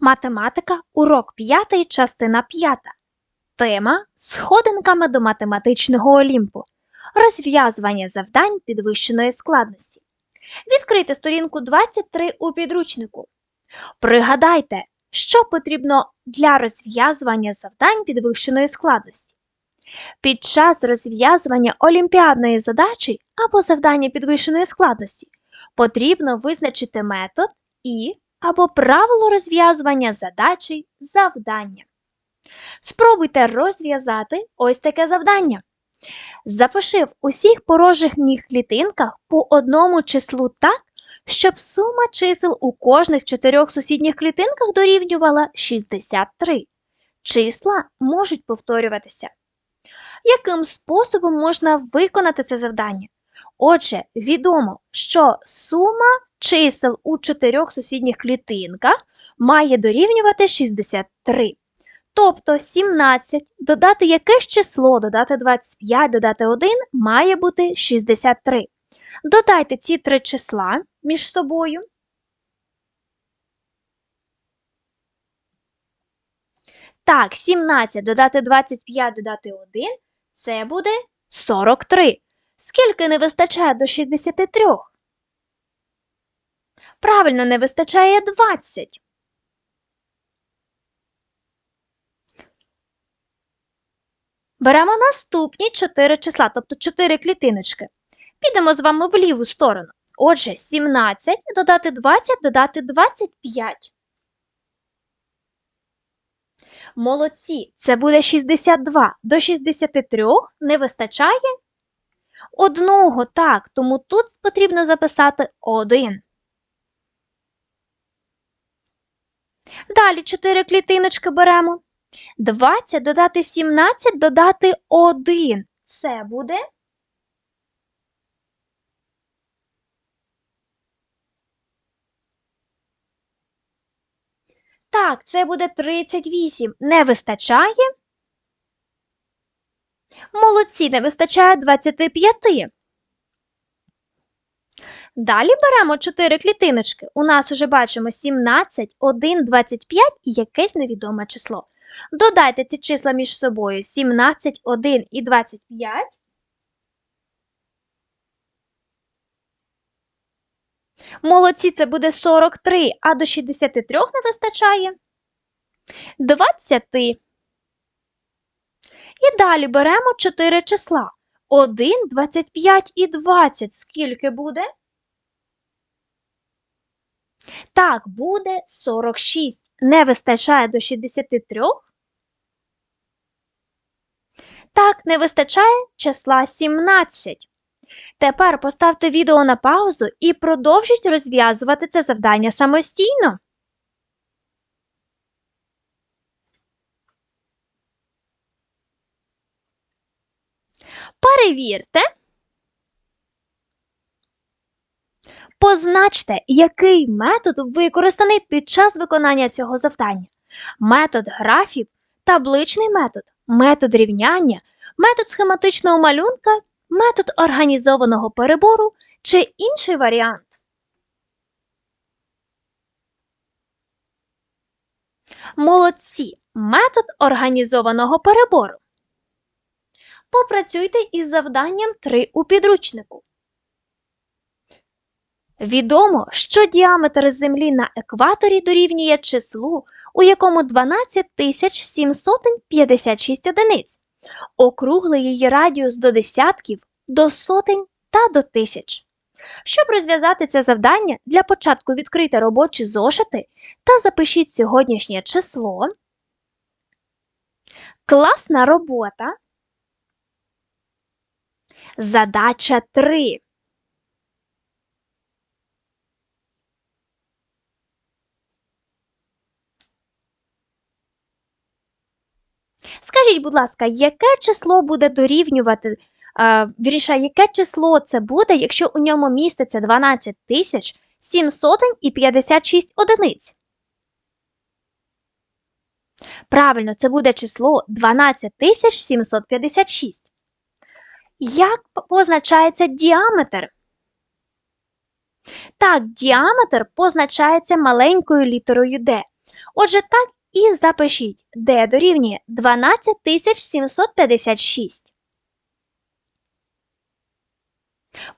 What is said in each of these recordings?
Математика, урок 5, частина 5. Тема Сходинками до математичного Олімпу. Розв'язування завдань підвищеної складності. Відкрийте сторінку 23 у підручнику. Пригадайте, що потрібно для розв'язування завдань підвищеної складності. Під час розв'язування олімпіадної задачі або завдання підвищеної складності потрібно визначити метод і або правило розв'язування задачі завдання. Спробуйте розв'язати ось таке завдання. Запиши в усіх порожніх клітинках по одному числу так, щоб сума чисел у кожних чотирьох сусідніх клітинках дорівнювала 63. Числа можуть повторюватися. Яким способом можна виконати це завдання? Отже, відомо, що сума чисел у чотирьох сусідніх клітинках має дорівнювати 63. Тобто 17 додати якесь число, додати 25, додати 1 має бути 63. Додайте ці три числа між собою. Так, 17 додати 25, додати 1 це буде 43. Скільки не вистачає до 63? Правильно, не вистачає 20. Беремо наступні 4 числа, тобто 4 клітиночки. Підемо з вами в ліву сторону. Отже, 17 додати 20, додати 25. Молодці, це буде 62. До 63 не вистачає одного, так, тому тут потрібно записати 1. Далі 4 клітиночки беремо. 20 додати 17 додати 1. Це буде Так, це буде 38. Не вистачає? Молодці, не вистачає 25. Далі беремо 4 клітиночки. У нас уже бачимо 17, 1, 25 і якесь невідоме число. Додайте ці числа між собою 17, 1 і 25. Молодці, це буде 43, а до 63 не вистачає 20. І далі беремо 4 числа. 1, 25 і 20. Скільки буде? Так, буде 46. Не вистачає до 63? Так, не вистачає числа 17. Тепер поставте відео на паузу і продовжіть розв'язувати це завдання самостійно. Перевірте. Позначте, який метод використаний під час виконання цього завдання. Метод графів, табличний метод, метод рівняння, метод схематичного малюнка, метод організованого перебору чи інший варіант. Молодці. Метод організованого перебору. Попрацюйте із завданням 3 у підручнику. Відомо, що діаметр Землі на екваторі дорівнює числу, у якому 12 756 одиниць. Округли її радіус до десятків, до сотень та до тисяч. Щоб розв'язати це завдання, для початку відкрийте робочі зошити та запишіть сьогоднішнє число. Класна робота. Задача 3. Скажіть, будь ласка, яке число буде дорівнювати, вірніше, яке число це буде, якщо у ньому міститься 12 тисяч 700 і 56 одиниць? Правильно, це буде число 12 тисяч 756. Як позначається діаметр? Так, діаметр позначається маленькою літерою D. Отже, так і запишіть, d дорівнює 12756.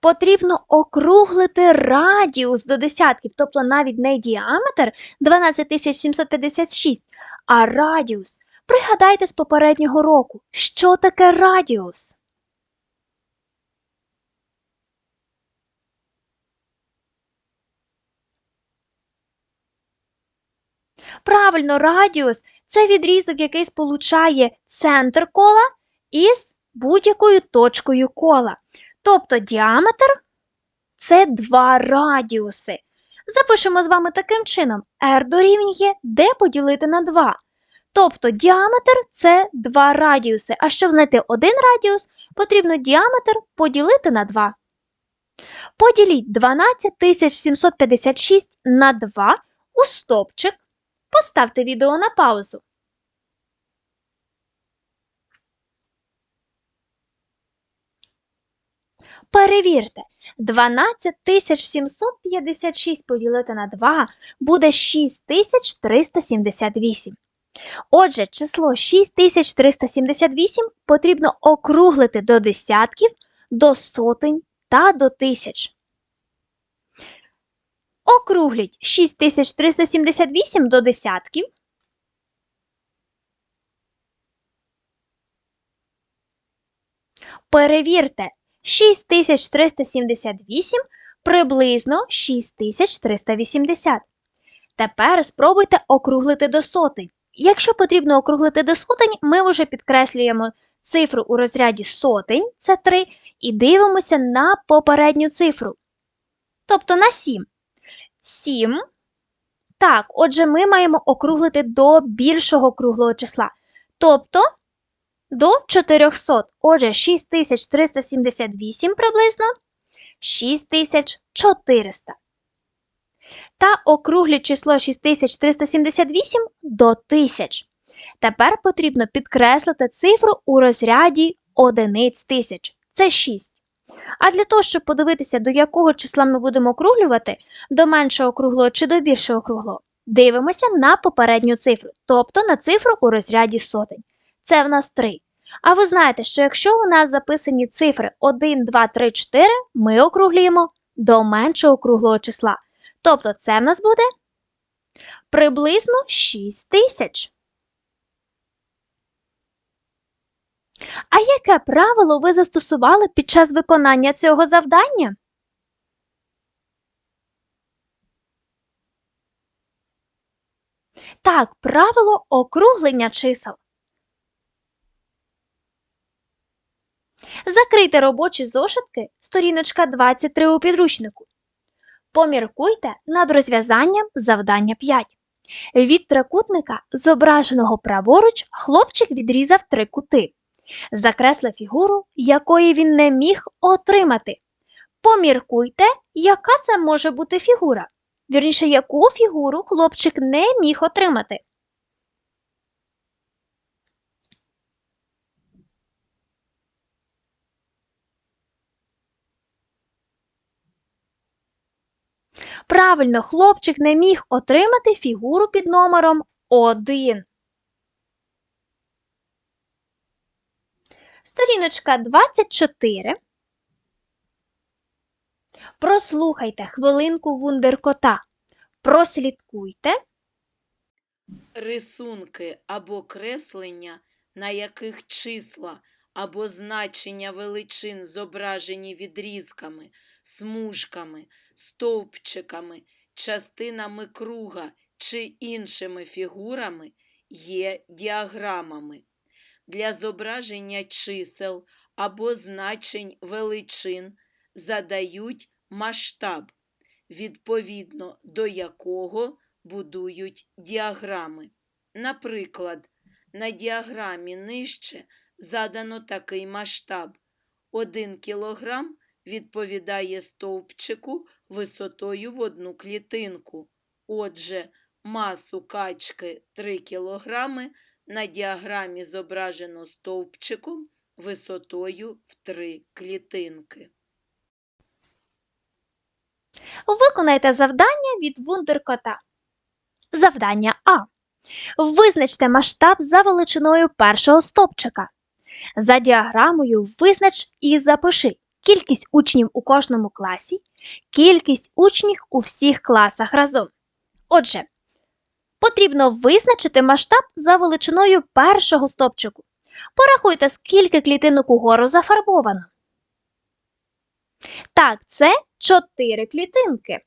Потрібно округлити радіус до десятків, тобто навіть не діаметр 12756, а радіус. Пригадайте з попереднього року, що таке радіус? Правильно, радіус це відрізок, який сполучає центр кола із будь-якою точкою кола. Тобто діаметр це два радіуси. Запишемо з вами таким чином: r дорівнює d поділити на 2. Тобто діаметр це два радіуси. А щоб знайти один радіус, потрібно діаметр поділити на 2. Поділіть 12756 на 2 у стопчик. Поставте відео на паузу. Перевірте, 12756 поділити на 2 буде 6378. Отже, число 6378 потрібно округлити до десятків, до сотень та до тисяч. Округліть 6378 до десятків. Перевірте, 6378 приблизно 6380. Тепер спробуйте округлити до сотень. Якщо потрібно округлити до сотень, ми вже підкреслюємо цифру у розряді сотень, це 3, і дивимося на попередню цифру. Тобто на 7. 7. Так, отже, ми маємо округлити до більшого круглого числа. Тобто до 400. Отже, 6378 приблизно 6400. Та округліть число 6378 до 1000. Тепер потрібно підкреслити цифру у розряді одиниць тисяч. Це 6. А для того, щоб подивитися, до якого числа ми будемо округлювати, до меншого круглого чи до більшого круглого, дивимося на попередню цифру, тобто на цифру у розряді сотень. Це в нас 3. А ви знаєте, що якщо у нас записані цифри 1, 2, 3, 4, ми округлюємо до меншого круглого числа. Тобто це в нас буде приблизно 6 тисяч. А яке правило ви застосували під час виконання цього завдання? Так, правило округлення чисел. Закрийте робочі зошитки, сторіночка 23 у підручнику. Поміркуйте над розв'язанням завдання 5. Від трикутника, зображеного праворуч, хлопчик відрізав три кути. Закресли фігуру, якої він не міг отримати. Поміркуйте, яка це може бути фігура. Вірніше, яку фігуру хлопчик не міг отримати. Правильно, хлопчик не міг отримати фігуру під номером 1. Сторіночка 24. Прослухайте хвилинку вундеркота. Прослідкуйте. Рисунки або креслення, на яких числа або значення величин зображені відрізками, смужками, стовпчиками, частинами круга чи іншими фігурами, є діаграмами. Для зображення чисел або значень величин задають масштаб, відповідно до якого будують діаграми. Наприклад, на діаграмі нижче задано такий масштаб. 1 кг відповідає стовпчику висотою в одну клітинку. Отже, масу качки 3 кг на діаграмі зображено стовпчиком висотою в 3 клітинки. Виконайте завдання від вундеркота. Завдання А. Визначте масштаб за величиною першого стопчика. За діаграмою визнач і запиши кількість учнів у кожному класі, кількість учнів у всіх класах разом. Отже, потрібно визначити масштаб за величиною першого стопчику. Порахуйте, скільки клітинок угору зафарбовано. Так, це 4 клітинки.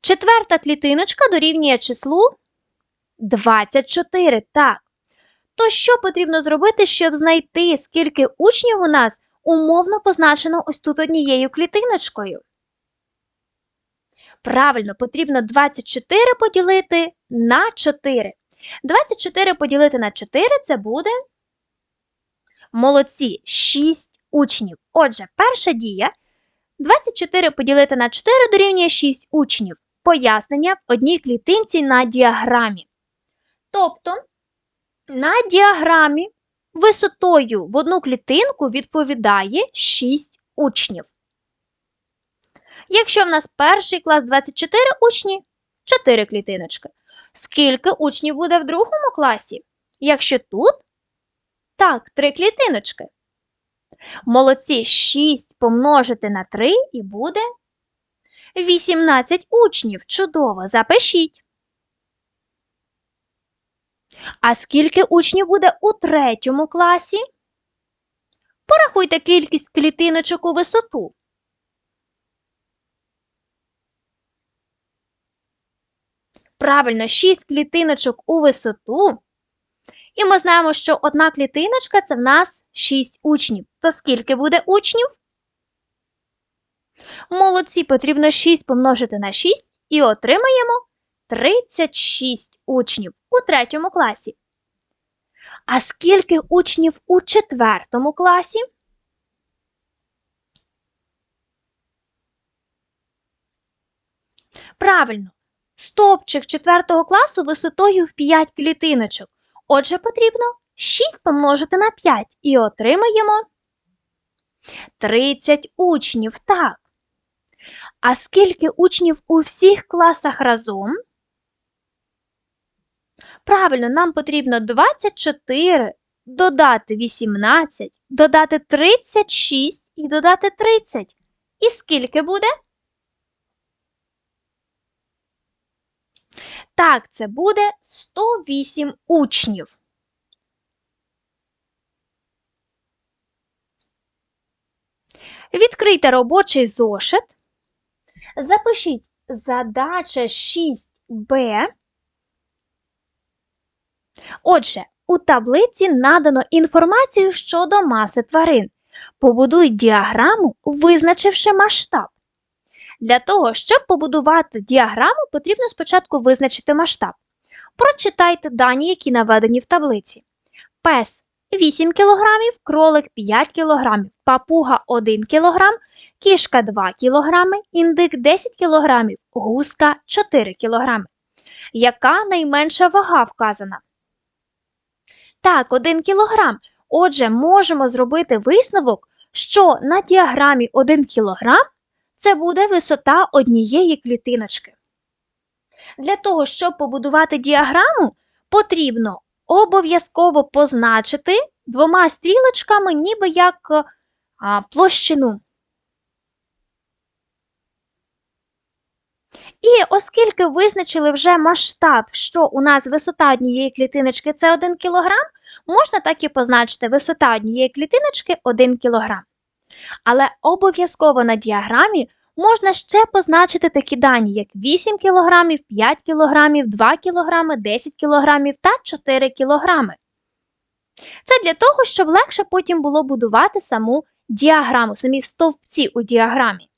Четверта клітиночка дорівнює числу 24. Так. То що потрібно зробити, щоб знайти, скільки учнів у нас умовно позначено ось тут однією клітиночкою? Правильно, потрібно 24 поділити на 4. 24 поділити на 4 це буде молодці 6 учнів. Отже, перша дія 24 поділити на 4 дорівнює 6 учнів. Пояснення в одній клітинці на діаграмі. Тобто на діаграмі висотою в одну клітинку відповідає 6 учнів. Якщо в нас перший клас 24 учні, 4 клітиночки. Скільки учнів буде в другому класі? Якщо тут, так, 3 клітиночки. Молодці 6 помножити на 3 і буде 18 учнів. Чудово, запишіть. А скільки учнів буде у третьому класі? Порахуйте кількість клітиночок у висоту. Правильно, 6 клітиночок у висоту. І ми знаємо, що одна клітиночка це в нас 6 учнів. То скільки буде учнів? Молодці, потрібно 6 помножити на 6 і отримаємо 36 учнів у третьому класі. А скільки учнів у четвертому класі? Правильно, стовпчик четвертого класу висотою в 5 клітиночок. Отже, потрібно 6 помножити на 5 і отримаємо 30 учнів. Так. А скільки учнів у всіх класах разом? Правильно, нам потрібно 24, додати 18, додати 36 і додати 30. І скільки буде? Так, це буде 108 учнів. Відкрийте робочий зошит. Запишіть задача 6b. Отже, у таблиці надано інформацію щодо маси тварин. Побудуй діаграму, визначивши масштаб. Для того, щоб побудувати діаграму, потрібно спочатку визначити масштаб. Прочитайте дані, які наведені в таблиці. Пес 8 кг, кролик 5 кг, папуга 1 кг, кішка 2 кг, індик 10 кг, гуска 4 кг. Яка найменша вага вказана? Так, 1 кг. Отже, можемо зробити висновок, що на діаграмі 1 кг це буде висота однієї клітиночки. Для того, щоб побудувати діаграму, потрібно обов'язково позначити двома стрілочками, ніби як а, площину. І оскільки визначили вже масштаб, що у нас висота однієї клітиночки це 1 кг, можна так і позначити висота однієї клітиночки 1 кг. Але обов'язково на діаграмі можна ще позначити такі дані, як 8 кг, 5 кг, 2 кг, 10 кг та 4 кг. Це для того, щоб легше потім було будувати саму діаграму, самі стовпці у діаграмі.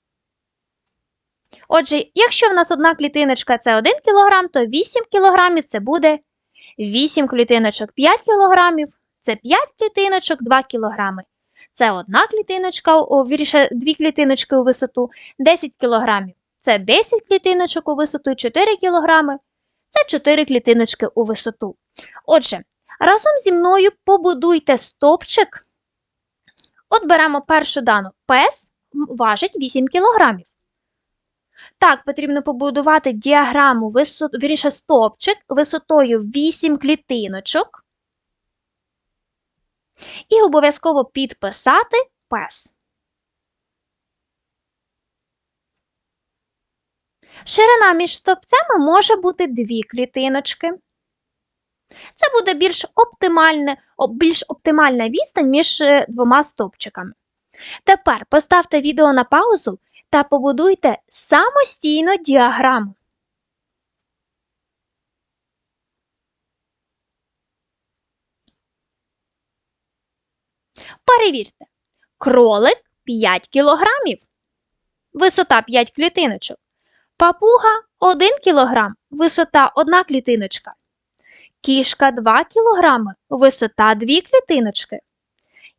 Отже, якщо в нас одна клітиночка це 1 кг, то 8 кг це буде 8 клітиночок 5 кг, це 5 клітиночок 2 кг. Це одна клітиночка, о, вірніше, дві клітиночки у висоту 10 кг. Це 10 клітиночок у висоту 4 кг. Це 4 клітиночки у висоту. Отже, разом зі мною побудуйте стопчик. От беремо першу дану. Пес важить 8 кг. Так, потрібно побудувати діаграму, висот... вірніше, стовпчик висотою 8 клітиночок. І обов'язково підписати пес. Ширина між стовпцями може бути дві клітиночки. Це буде більш, оптимальне, більш оптимальна відстань між е, двома стовпчиками. Тепер поставте відео на паузу та побудуйте самостійно діаграму. Перевірте. Кролик 5 кілограмів. Висота 5 клітиночок. Папуга 1 кг, висота 1 клітиночка. Кішка 2 кг, висота 2 клітиночки.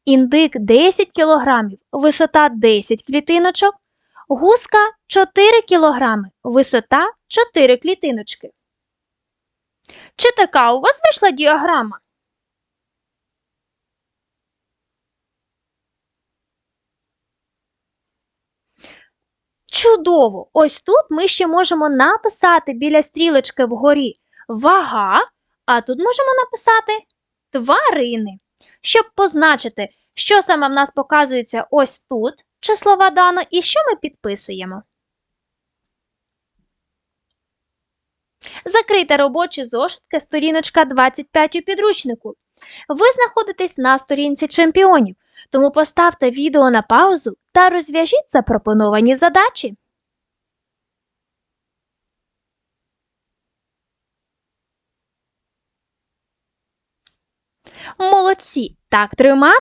Індик 10 кг, висота 10 клітиночок. Гуска 4 кг, висота 4 клітиночки. Чи така у вас вийшла діаграма? Чудово! Ось тут ми ще можемо написати біля стрілочки вгорі вага, а тут можемо написати тварини. Щоб позначити, що саме в нас показується ось тут, числова дано, і що ми підписуємо. Закрийте робочі зошитки, сторіночка 25 у підручнику. Ви знаходитесь на сторінці чемпіонів, тому поставте відео на паузу та розв'яжіть запропоновані задачі. Молодці! Так тримати.